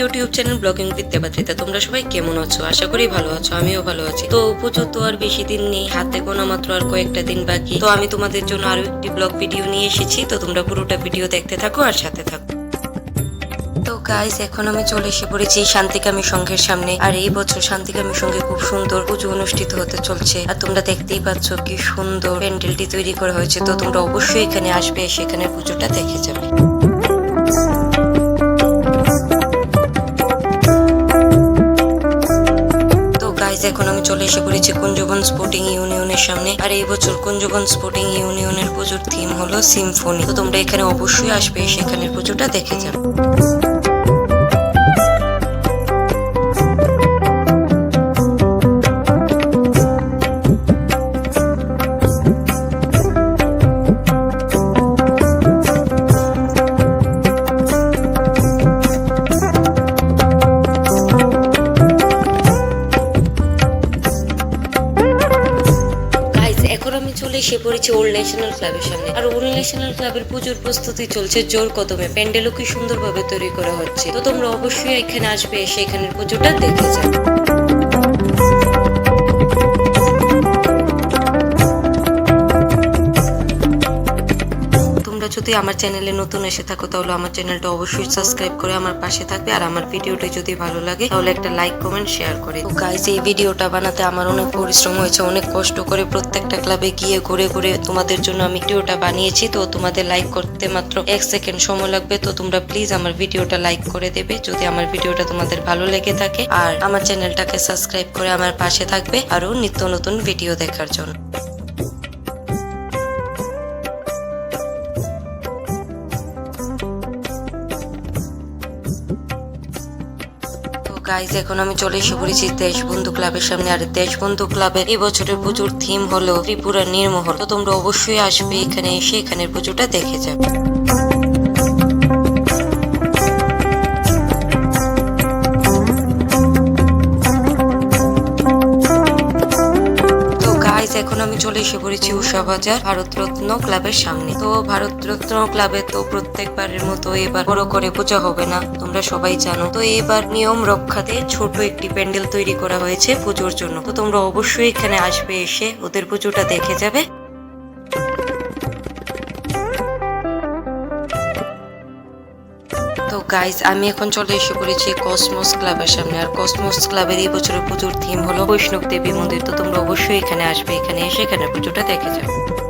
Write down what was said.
YouTube channel blogging with Debatrita তোমরা সবাই কেমন আছো? আশা করি ভালো আছো, আমিও ভালো আছি। তো পুজো তো আর বেশি দিন নেই, হাতে গোনা মাত্র আর কয়েকটা দিন বাকি। তো আমি তোমাদের জন্য আরও একটি ব্লগ ভিডিও নিয়ে এসেছি, তো তোমরা পুরোটা ভিডিও দেখতে থাকো আর সাথে থাকো। তো গাইস এখন আমি চলে এসে পড়েছি শান্তিকামী সংঘের সামনে। আর এই বছর শান্তিকামী সংঘে খুব সুন্দর পুজো অনুষ্ঠিত হতে চলছে। আর তোমরা দেখতেই পাচ্ছ কি সুন্দর প্যান্ডেলটি তৈরি করা হয়েছে। তো তোমরা অবশ্যই এখানে আসবে সেখানে পুজোটা দেখে যাবে। এখন আমি চলে এসে পড়েছি কুঞ্জবন স্পোর্টিং ইউনিয়নের সামনে। আর এই বছর কুঞ্জবন স্পোর্টিং ইউনিয়নের পুজোর থিম হলো সিম্ফনি তো তোমরা এখানে অবশ্যই আসবে, সেখানের পুজোটা দেখে যাবে। আমি চলে এসে পড়েছি ওল্ড ন্যাশনাল ক্লাবের সামনে। আর ওল্ড ন্যাশনাল ক্লাবের পুজোর প্রস্তুতি চলছে জোর কদমে। প্যান্ডেলও কি সুন্দরভাবে তৈরি করা হচ্ছে। তো তোমরা অবশ্যই এখানে আসবে, এসে এখানের পুজোটা দেখে যাবে। যদি আমার চ্যানেলে নতুন এসে থাকো, তাহলে আমার চ্যানেলটা অবশ্যই সাবস্ক্রাইব করে আমার পাশে থাকবে। আর আমার ভিডিওটা যদি ভালো লাগে, তাহলে একটা লাইক কমেন্ট শেয়ার করে তো গাইস এই ভিডিওটা বানাতে আমার অনেক পরিশ্রম হয়েছে, অনেক কষ্ট করে প্রত্যেকটা ক্লাবে গিয়ে ঘুরে ঘুরে তোমাদের জন্য আমি ভিডিওটা বানিয়েছি। তো তোমাদের লাইক করতে মাত্র এক সেকেন্ড সময় লাগবে, তো তোমরা প্লিজ আমার ভিডিওটা লাইক করে দেবে, যদি আমার ভিডিওটা তোমাদের ভালো লেগে থাকে। আর আমার চ্যানেলটাকে সাবস্ক্রাইব করে আমার পাশে থাকবে আরও নিত্য নতুন ভিডিও দেখার জন্য। গাইজ এখন আমি চলে এসে পড়েছি দেশ বন্ধু ক্লাবের সামনে। আর দেশবন্ধু ক্লাবের এই বছরের পুজোর থিম হলো ত্রিপুরা নির্মহল। তো তোমরা অবশ্যই আসবে এখানে এসে এখানের পুজোটা দেখে যাবে। আমি চলে এসে পড়েছি উষা বাজার, ভারতরত্ন ক্লাবের সামনে। তো ভারতরত্ন ক্লাবে তো প্রত্যেকবারের মতো এবার বড় করে পূজা হবে না, তোমরা সবাই জানো। তো এবার নিয়ম রক্ষাতে ছোট একটি প্যান্ডেল তৈরি করা হয়েছে পুজোর জন্য। তো তোমরা অবশ্যই এখানে আসবে এসে, ওদের পুজোটা দেখে যাবে। তো গাইজ আমি এখন চলে এসে পড়েছি কসমোস ক্লাবের সামনে। আর কসমোস ক্লাবের এই বছরের পুজোর থিম হলো বৈষ্ণব দেবী মন্দির। তো তোমরা অবশ্যই এখানে আসবে, এখানে এসে এখানে পুজোটা দেখে যাবে।